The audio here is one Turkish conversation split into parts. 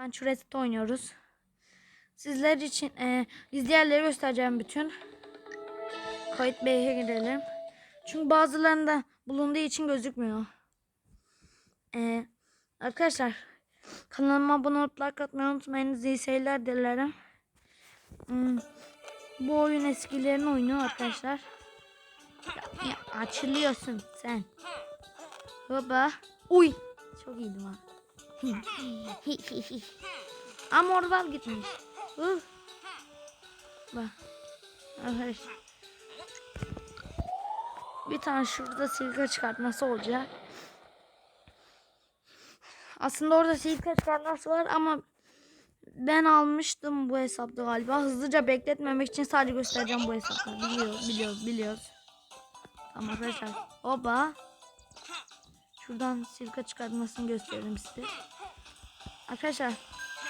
Adventure Reset oynuyoruz. Sizler için e, izleyenleri göstereceğim bütün. Kayıt B'ye gidelim. Çünkü bazılarında bulunduğu için gözükmüyor. E, arkadaşlar kanalıma abone olup like atmayı unutmayınız. İyi seyirler dilerim. Hmm, bu oyun eskilerin oyunu arkadaşlar. Ya, ya, açılıyorsun sen. Baba. Uy. Çok iyiydim ha. Ama oralar gitmiş. Uf. Bak. Arkadaşlar. Bir tane şurada silka çıkartması olacak. Aslında orada silka çıkartması var ama ben almıştım bu hesapta galiba. Hızlıca bekletmemek için sadece göstereceğim bu hesapta. Biliyoruz, biliyoruz, biliyoruz. Tamam arkadaşlar. Oba. Şuradan silka çıkartmasını göstereyim size. Arkadaşlar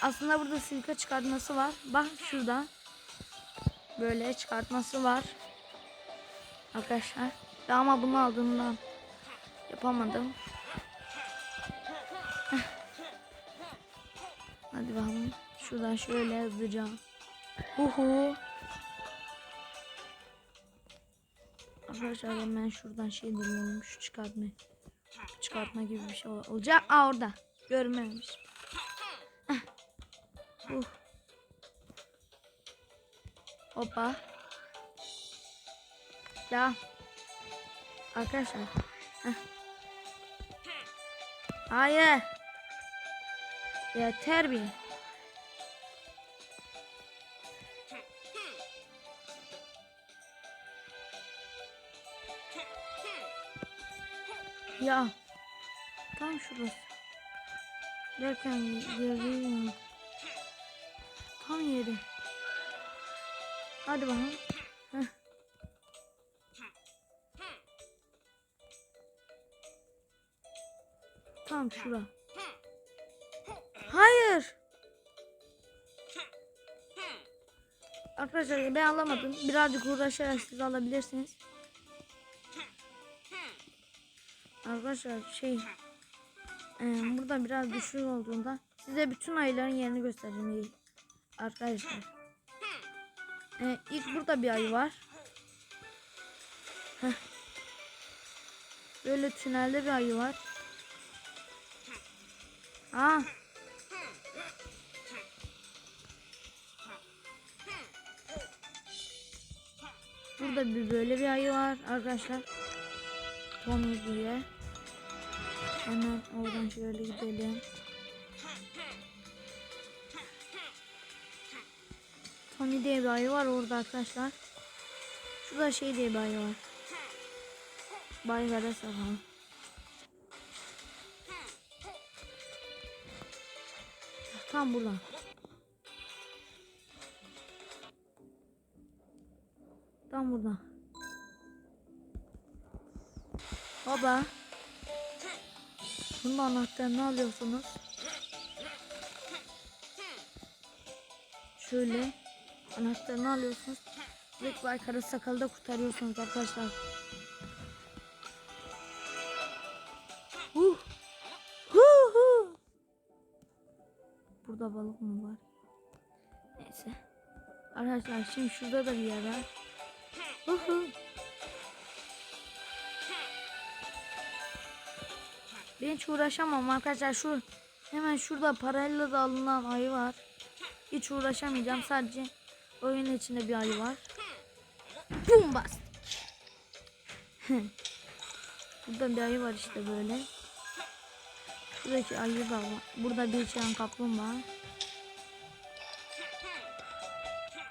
aslında burada silka çıkartması var. Bak şurada. Böyle çıkartması var. Arkadaşlar. Ya ama bunu aldığımdan yapamadım. Hadi bakalım. Şuradan şöyle hızlıca. Uhu. Arkadaşlar hemen şuradan şey deniyorum. Şu çıkartma. Çıkartma gibi bir şey ol- olacak. Aa orada. Görmemiş. Uh. Hoppa. Ya. Arkadaşlar. Heh. Hayır. Yeter bir. Ya. Tam şurası. Derken yeri Tam yeri. Hadi bakalım. Tam şura. Hayır. Arkadaşlar ben alamadım. Birazcık uğraşarak siz alabilirsiniz. Arkadaşlar şey e, burada biraz düşük olduğunda size bütün ayıların yerini göstereceğim. Arkadaşlar. E, ilk burada bir ayı var. Heh. Böyle tünelde bir ayı var. Aa. Burada bir böyle bir ayı var arkadaşlar. Tommy diye. Hemen oradan şöyle gidelim. Tommy diye bir ayı var orada arkadaşlar. Şurada şey diye bir ayı var. Bay Veres falan. Tam burada. Tam burada. Baba. Bunun anahtarını alıyorsunuz. Şöyle anahtarını alıyorsunuz. Direkt Bay Kara Sakal'ı da kurtarıyorsunuz arkadaşlar. Huh. Huh, huh. Burada balık mı var? Neyse. Arkadaşlar şimdi şurada da bir yer var. Huh, huh. Ben hiç uğraşamam arkadaşlar. Şu hemen şurada parayla da alınan ayı var. Hiç uğraşamayacağım. Sadece oyun içinde bir ayı var. Bum bas. Burada bir ayı var işte böyle. Şuradaki ayı da var. Burada bir çiyan kaplumbağa.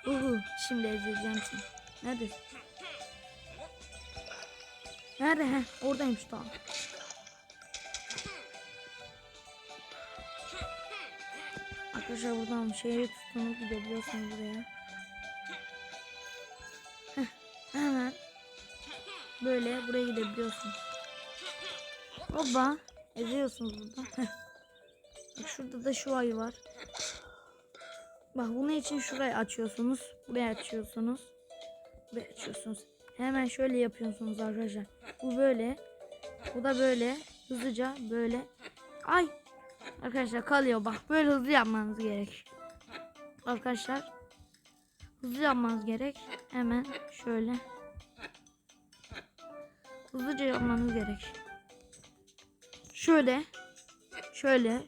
Uhu, şimdi ezeceğim seni. Neredesin? Nerede? Heh, oradaymış tamam. Arkadaşlar buradan şehri tutunup gidebiliyorsunuz buraya. Heh, hemen böyle buraya gidebiliyorsunuz. Hoppa eziyorsunuz burada. Bak şurada da şu ayı var. Bak bunun için şurayı açıyorsunuz. Buraya açıyorsunuz. Buraya açıyorsunuz. Hemen şöyle yapıyorsunuz arkadaşlar. Bu böyle. Bu da böyle. Hızlıca böyle. Ay Arkadaşlar kalıyor bak böyle hızlı yapmanız gerek. Arkadaşlar hızlı yapmanız gerek. Hemen şöyle. Hızlıca yapmanız gerek. Şöyle. Şöyle.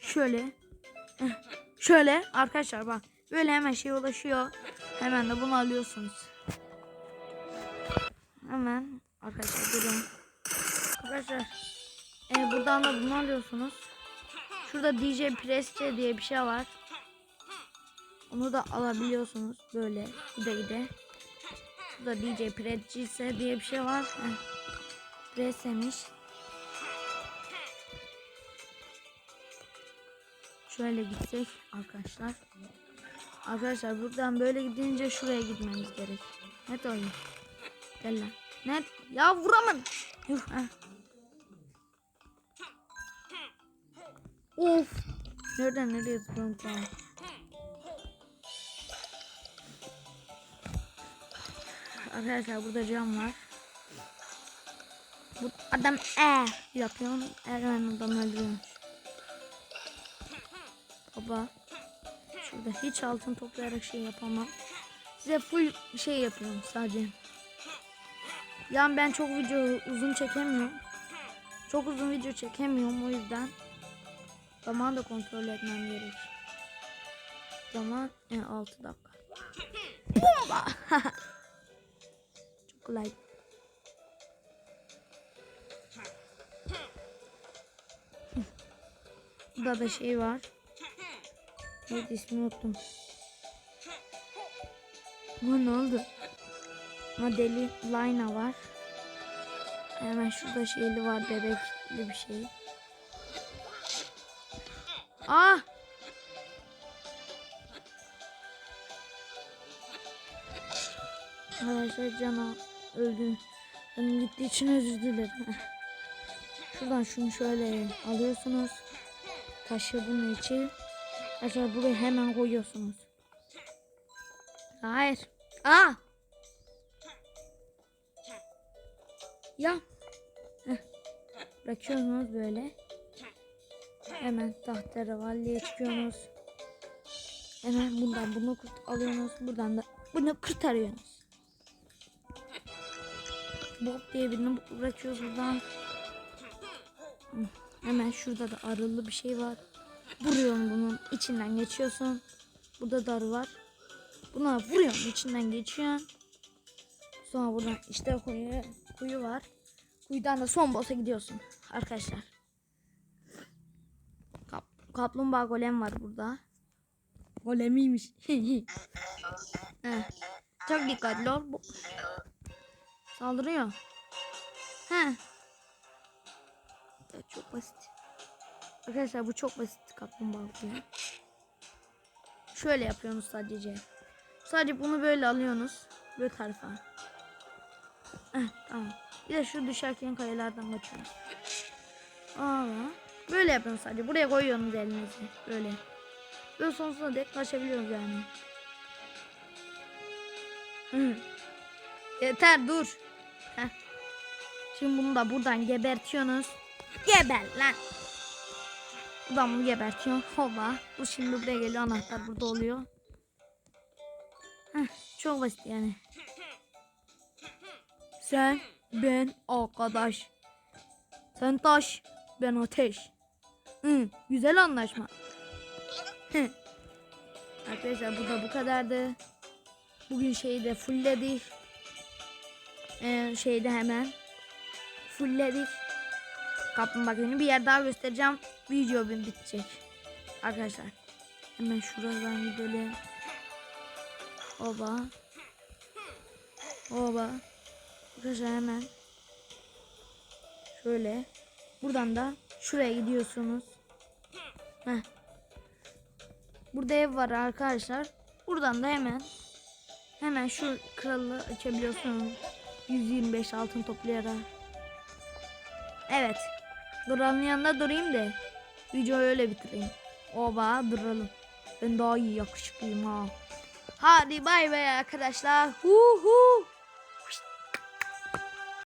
Şöyle. Şöyle arkadaşlar bak. Böyle hemen şey ulaşıyor. Hemen de bunu alıyorsunuz. Hemen arkadaşlar durun. Arkadaşlar e, buradan da bunu alıyorsunuz. Şurada DJ Presçe diye bir şey var. Onu da alabiliyorsunuz böyle gide gide. Şurada DJ Presçe diye bir şey var. Heh. Pressemiş. Şöyle gitsek arkadaşlar. Arkadaşlar buradan böyle gidince şuraya gitmemiz gerek. Net oyun. Gel lan. Net. Ya vuramın. Of. Nereden nereye zıpladım tamam. Arkadaşlar burada cam var. Bu adam e yapıyor. Ermen adam öldürüyor. Baba. Şurada hiç altın toplayarak şey yapamam. Size full şey yapıyorum sadece. Yani ben çok video uzun çekemiyorum. Çok uzun video çekemiyorum o yüzden. Zaman da kontrol etmem gerek. Zaman e, 6 dakika. Bomba. çok kolay. Burada da şey var. Evet ismini unuttum. Ama ne oldu? Modeli Layna var. Hemen şurada şeyli var bebekli bir şey. Ah! Arkadaşlar cana öldü. Benim gittiği için özür dilerim. Şuradan şunu şöyle alıyorsunuz. Taşı bunun için. Arkadaşlar buraya hemen koyuyorsunuz. Hayır. Aa! Ya. Heh. Bırakıyorsunuz böyle. Hemen tahterevalliye çıkıyorsunuz. Hemen bundan bunu kurt alıyorsunuz. Buradan da bunu kurtarıyorsunuz. Bob diye birini bırakıyoruz buradan. Hemen şurada da arılı bir şey var. Vuruyorsun bunun içinden geçiyorsun. Burada da arı var. Buna vuruyorsun içinden geçiyorsun. Sonra buradan işte kuyu, kuyu var. Kuyudan da son boss'a gidiyorsun arkadaşlar. Kap, kaplumbağa golem var burada. Golemiymiş. Çok dikkatli ol. Bu... Saldırıyor. He. Çok basit. Arkadaşlar bu çok basit kaplumbağa golem. Şöyle yapıyorsunuz sadece. Sadece bunu böyle alıyorsunuz. Böyle tarafa. Heh, tamam. Bir de şu düşerken kayalardan kaçıyorsunuz. Aa, böyle yapıyorsunuz sadece. Buraya koyuyorsunuz elinizi. Böyle. Böyle sonsuza dek kaçabiliyoruz yani. Yeter dur. Heh. Şimdi bunu da buradan gebertiyorsunuz. Geber lan. Buradan bunu gebertiyor. Hoba. Bu şimdi buraya geliyor. Anahtar burada oluyor. Heh, çok basit yani. Sen, ben, arkadaş. Sen taş, ben ateş. Hı, güzel anlaşma. Arkadaşlar bu da bu kadardı. Bugün şeyi de fullledik. Ee, şeyde hemen fullledik. Kaplumbağa günü bir yer daha göstereceğim. Video bir bitecek. Arkadaşlar. Hemen şuradan gidelim. Oba. Oba. Arkadaşlar hemen. Şöyle. Buradan da şuraya gidiyorsunuz. Heh. Burada ev var arkadaşlar. Buradan da hemen hemen şu kralı açabiliyorsunuz. 125 altın toplayarak. Evet. Duranın yanında durayım da videoyu öyle bitireyim. Oba duralım. Ben daha iyi yakışıklıyım ha. Hadi bay bay arkadaşlar. Hu hu.